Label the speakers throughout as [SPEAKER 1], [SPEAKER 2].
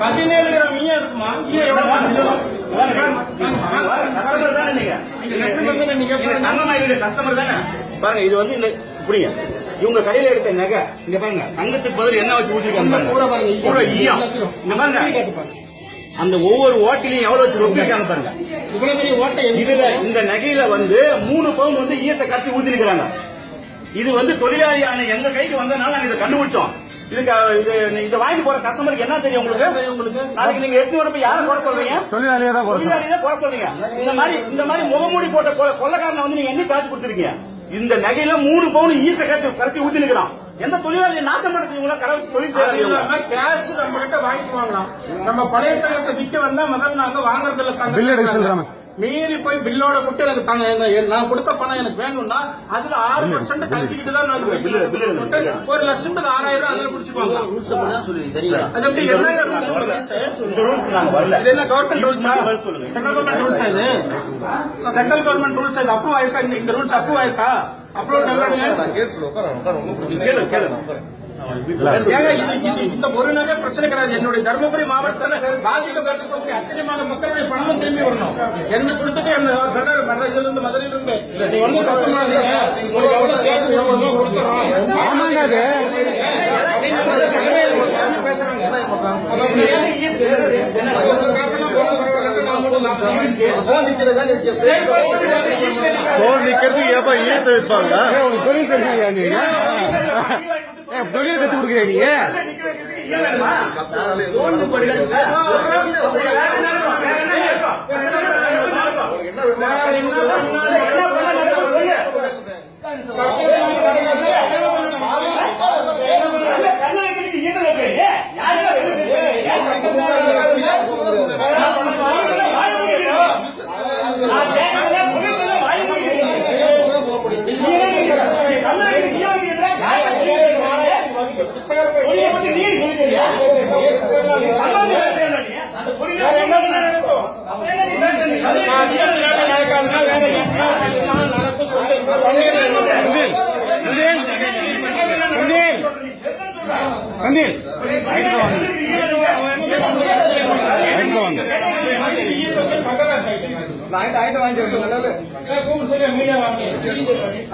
[SPEAKER 1] பதினேழு கிராம் ஈயம் இருக்குமா ஈயம் எவ்வளவு
[SPEAKER 2] கஸ்டமர் தானே நீங்க
[SPEAKER 1] இந்த கஸ்டமர் தானே நீங்க
[SPEAKER 2] இது தங்கமாயிடு கஸ்டமர் தானே பாருங்க இது வந்து இந்த புரியுங்க. இவங்க கடையில எடுத்த நகை இங்க பாருங்க தங்கத்துக்கு பதில் என்ன வச்சு ஊற்றிருக்காங்க
[SPEAKER 1] பூரா பாருங்க.
[SPEAKER 2] பூரா ஈயம் இங்க பாருங்க. அந்த ஒவ்வொரு ஓட்டிலையும் எவ்வளவு வச்சு ரொப்பிருக்காங்க பாருங்க.
[SPEAKER 1] இவ்வளவு பெரிய ஓட்டை
[SPEAKER 2] இதுல இந்த நகையில வந்து மூணு பவுன் வந்து ஈயத்தை கரைச்சி ஊத்திருக்கிறாங்க. இது வந்து தொழிலாளியான எங்க கைக்கு வந்ததுனால நாங்க இதை கண்டுபிடிச்சோம். இதுக்கு இது இதை வாங்கி போற கஸ்டமருக்கு என்ன தெரியும் உங்களுக்கு? உங்களுக்கு? நாளைக்கு நீங்க எடுத்து வரப்ப யாரை குறை சொல்றீங்க?
[SPEAKER 3] தொழிலாளியே தான் குறை
[SPEAKER 2] தொழிலாளி தான் குறை சொல்றீங்க. இந்த மாதிரி இந்த மாதிரி முகமூடி போட்ட கொ- கொள்ளைக்காரனை வந்து நீங்க என்ன காசு கொடுத்துருக்கீங்க. இந்த நகையில மூணு பவுன் ஈச்ச கரைச்சி கரைச்சி ஊத்தி நிக்கிறான். எந்த தொழிலாளியை நாசம் படுத்துறீங்களா கடை வச்சு தொழில்
[SPEAKER 1] இல்லாம கேஷ் நம்ம கிட்ட வாங்கிட்டு வாங்கலாம். நம்ம பழைய தங்கத்தை விக்க வந்தா முதல்ல நாங்க வாங்குறதுல
[SPEAKER 3] பில் சொல்றாங்க.
[SPEAKER 1] மீறி போய் பில்லோட கொடுத்து எனக்கு நான் கொடுத்த பணம் எனக்கு வேணும்னா அதுல ஆறு பர்சன்ட் கழிச்சுக்கிட்டு தான்
[SPEAKER 2] பில்லு.
[SPEAKER 1] ஒரு லட்சத்துக்கு ஆறாயிரம் ரூபாய் அதுல
[SPEAKER 4] சரிங்களா
[SPEAKER 1] அது எப்படி என்ன இது என்ன கவர்மெண்ட் ரூல்ஸா. சென்ட்ரல் கவர்மெண்ட் ரூல்ஸ் இது? சென்ட்ரல் கவர்மெண்ட் ரூல்ஸ் இது அப்ரூவ் ஆயிருக்கா? இந்த- ரூல்ஸ் அப்ரூவ் ஆயிருக்கா? அப்ரூவ்
[SPEAKER 2] கேளு கேளு
[SPEAKER 1] ஏங்க இது இது இந்த ஒரு நகை பிரச்சனை கிடையாது. என்னுடைய தருமபுரி மாவட்டத்தில் பாதிக்கப்பட்டிருக்கக்கூடிய அத்தனை மக்களுடைய பணமும் திரும்பி வரணும். என்ன கொடுத்துட்டு என்ன சொல்றாரு மதுரையில இருந்து மதுரையில இருந்து நீ வந்து சத்தம் பண்ணாதீங்க. உங்களுக்கு எவ்வளவு சேர்த்து எவ்வளவு கொடுத்துறோம்.
[SPEAKER 3] ஆமாங்க அது
[SPEAKER 1] பேசுறாங்க அவங்க பேசணும்
[SPEAKER 2] போன் நிக்கிறதுக்கு ஏப்பா ஈயத்தை வைப்பாங்க?
[SPEAKER 3] உனக்கு தொழில் தெரிஞ்சுக்கியா நீ ஏ தொழில் கத்து கொடுக்குறியா நீ சந்தீல்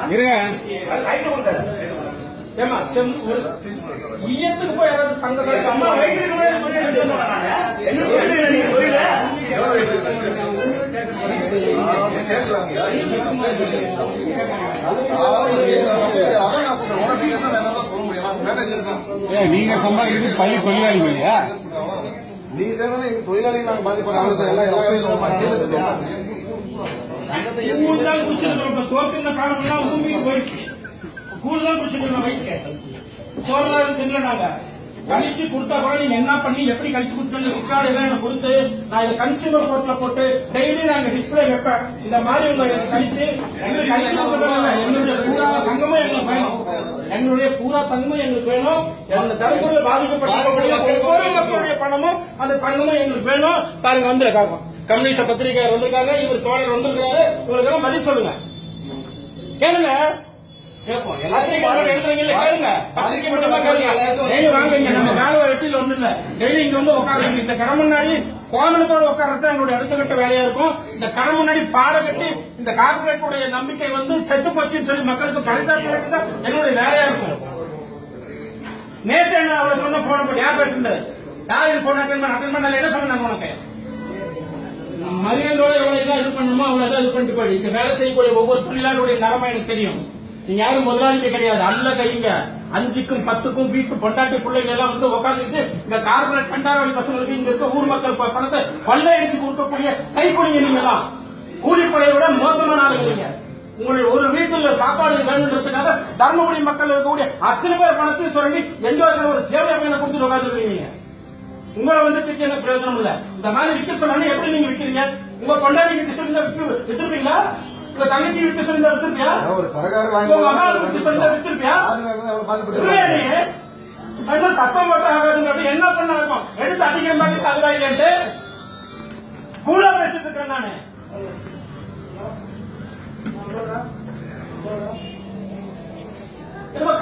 [SPEAKER 3] இருங்க
[SPEAKER 1] ஏமா ஈயத்துக்கு போய் யாராவது தங்க
[SPEAKER 3] நீங்க சம்பாதிக்கிறது பள்ளி தொழிலாளி இல்லையா
[SPEAKER 5] நீங்க சேரணும் எங்க தொழிலாளிகள் நாங்க பாதிப்படுறோம் எல்லாம் எல்லாரும்
[SPEAKER 1] கூழ் தான் குடிச்சிருக்கிறோம் இந்த பூமிக்கு போயிடுச்சு கூழ் தான் வயிற்று தின்ன நாங்க? கழிச்சு கொடுத்தா கூட நீங்க என்ன பண்ணி எப்படி கழிச்சு கொடுத்து ரிக்கார்டு எல்லாம் எனக்கு கொடுத்து நான் இதை கன்சியூமர் கோர்ட்ல போட்டு டெய்லி நாங்க டிஸ்பிளே வைப்பேன். இந்த மாதிரி உங்க கழிச்சு எங்களுக்கு என்னுடைய பூரா தங்கமும் எங்களுக்கு வேணும். என்னுடைய பூரா தங்கமும் எங்களுக்கு வேணும். அந்த தரப்புல பாதிக்கப்பட்ட மக்களுடைய பணமும் அந்த தங்கமும் எங்களுக்கு வேணும். பாருங்க வந்திருக்காங்க. கம்யூனிஸ்ட் பத்திரிகையாளர் வந்திருக்காங்க இவர் தோழர் வந்திருக்காரு இவருக்கு பதில் சொல்லுங்க. கேளுங்க. கேட்போம். கேளுங்க. பத்திரிகை மட்டுமா. டெய்லி வாங்க இங்க, நம்ம மேல ஒரு வெட்டில ஒண்ணும் இல்ல. டெய்லி இங்க வந்து உட்காருங்க. இந்த கடை முன்னாடி கோமணத்தோட உட்கார்றது தான் எங்களுடைய அடுத்த கட்ட வேலையா இருக்கும். இந்த கடை முன்னாடி பாட கட்டி இந்த கார்பரேட் உடைய நம்பிக்கை வந்து செத்து போச்சுன்னு சொல்லி மக்களுக்கு பரிசாட்டு தான் எங்களுடைய வேலையா இருக்கும். நேத்து என்ன அவளை சொன்ன போன போட்டு யார் பேசுறது யார் போன அட்டன் பண்ண அட்டன் பண்ணல. என்ன உனக்கு? எவ்வளவு இதா இது பண்ணணுமோ அவ்வளவு இது பண்ணிட்டு போயிடு. இந்த வேலை செய்யக்கூடிய ஒவ்வொரு தொழிலாளருடைய நிலைமை எனக்கு தெரியும். நீங்க யாரும் முதலாளிங்க கிடையாது. அல்ல கைங்க. அஞ்சுக்கும் பத்துக்கும் வீட்டு பொண்டாட்டி பிள்ளைங்க எல்லாம் வந்து உட்காந்துட்டு இந்த கார்பரேட் பண்டாரவழி பசங்களுக்கு இங்க இருக்க ஊர் மக்கள் பணத்தை பல்ல அடிச்சு கொடுக்கக்கூடிய கை கைக்குடிங்க நீங்க எல்லாம். கூலிப்படையை விட மோசமான ஆளுங்க நீங்க. உங்களுடைய ஒரு வீட்டுல சாப்பாடு வேணுன்றதுக்காக தர்மபுரி மக்கள் இருக்கக்கூடிய அத்தனை பேர் பணத்தையும் சுரண்டி எந்த ஒரு தேவையான பையனை கொடுத்துட்டு உட்காந்துருக்கீங்க உங்களை வந்து திட்டி எனக்கு பிரயோஜனம் இல்ல. இந்த மாதிரி விற்க சொன்னா எப்படி நீங்க விக்கிறீங்க? உங்க பொண்டாட்டி விற்க சொல்லி விட்டுருப்பீங்களா? உங்க தங்கச்சி விற்க சொல்லி வித்துருப்பியா?
[SPEAKER 5] ஒரு
[SPEAKER 1] உங்க விற்க சொல்லி வித்துருப்பியா?
[SPEAKER 5] பாதிப்பட்டு
[SPEAKER 1] சத்தம் போட்டு ஆகாதுங்க. அப்படி என்ன பண்ண இருக்கும்? எடுத்து அடிக்கிற மாதிரி தகுதாயிட்டு கூலா பேசிட்டு இருக்கேன் நானு.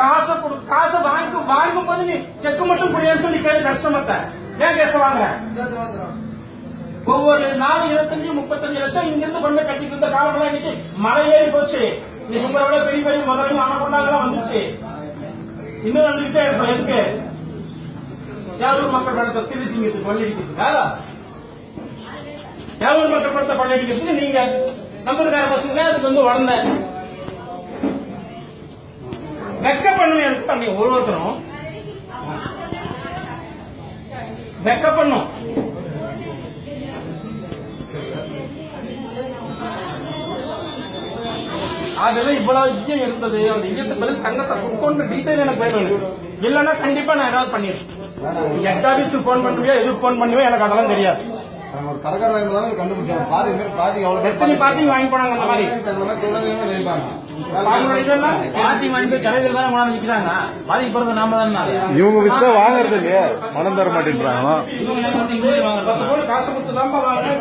[SPEAKER 1] காசை கொடு காசை வாங்கி வாங்கும் போது நீ செக் மட்டும் புரியாதுன்னு சொல்லி கேட்டு கஸ்டமர்ட்ட ஏன் கேச வாங்குற? ஒவ்வொரு நாலு இருபத்தஞ்சு முப்பத்தஞ்சு லட்சம் இங்கிருந்து கொண்டு கட்டிட்டு இருந்த காலம் இன்னைக்கு மலை ஏறி போச்சு. நீ உங்களை விட பெரிய பெரிய முதல்ல அணக்கொண்டாங்கலாம் வந்துச்சு. இன்னும் வந்துகிட்டே இருக்கும் எதுக்கு? யாரும் மக்கள் படத்தை திருச்சிங்கிறதுக்கு கொள்ளடிக்கிறதுக்கா யாரும் மக்கள் படத்தை கொள்ளடிக்கிறதுக்கு நீங்க. நம்பருக்கார பசங்க அதுக்கு வந்து உடனே. வெக்க பண்ணும் அதுக்கு பண்ணி ஒவ்வொருத்தரும் வெக்க பண்ணும். அதுல இவ்வளவு ஈயம் இருந்தது. அந்த ஈயத்துக்கு பதில் தங்கத்தை கொடுக்கணும் டீட்டெயில் எனக்கு வேணும் இல்லைன்னா கண்டிப்பா நான் ஏதாவது பண்ணிடுறேன். ஹெட் ஆபீஸுக்கு போன் பண்ணுவியா எதுக்கு போன் பண்ணுவியா எனக்கு அதெல்லாம் தெரியாது.
[SPEAKER 5] ஒரு கடைக்காரர் இருந்தாலும் கண்டுபிடிச்சோம் பாதி பேர் பாதி எவ்வளவு பேர்
[SPEAKER 1] எத்தனை பார்ட்டி வாங்கி போனாங்க அந்த மாதிரி?
[SPEAKER 6] இவங்க வித்தா வாங்குறது இல்லையா? மனம் தர மாட்டேன்றாங்க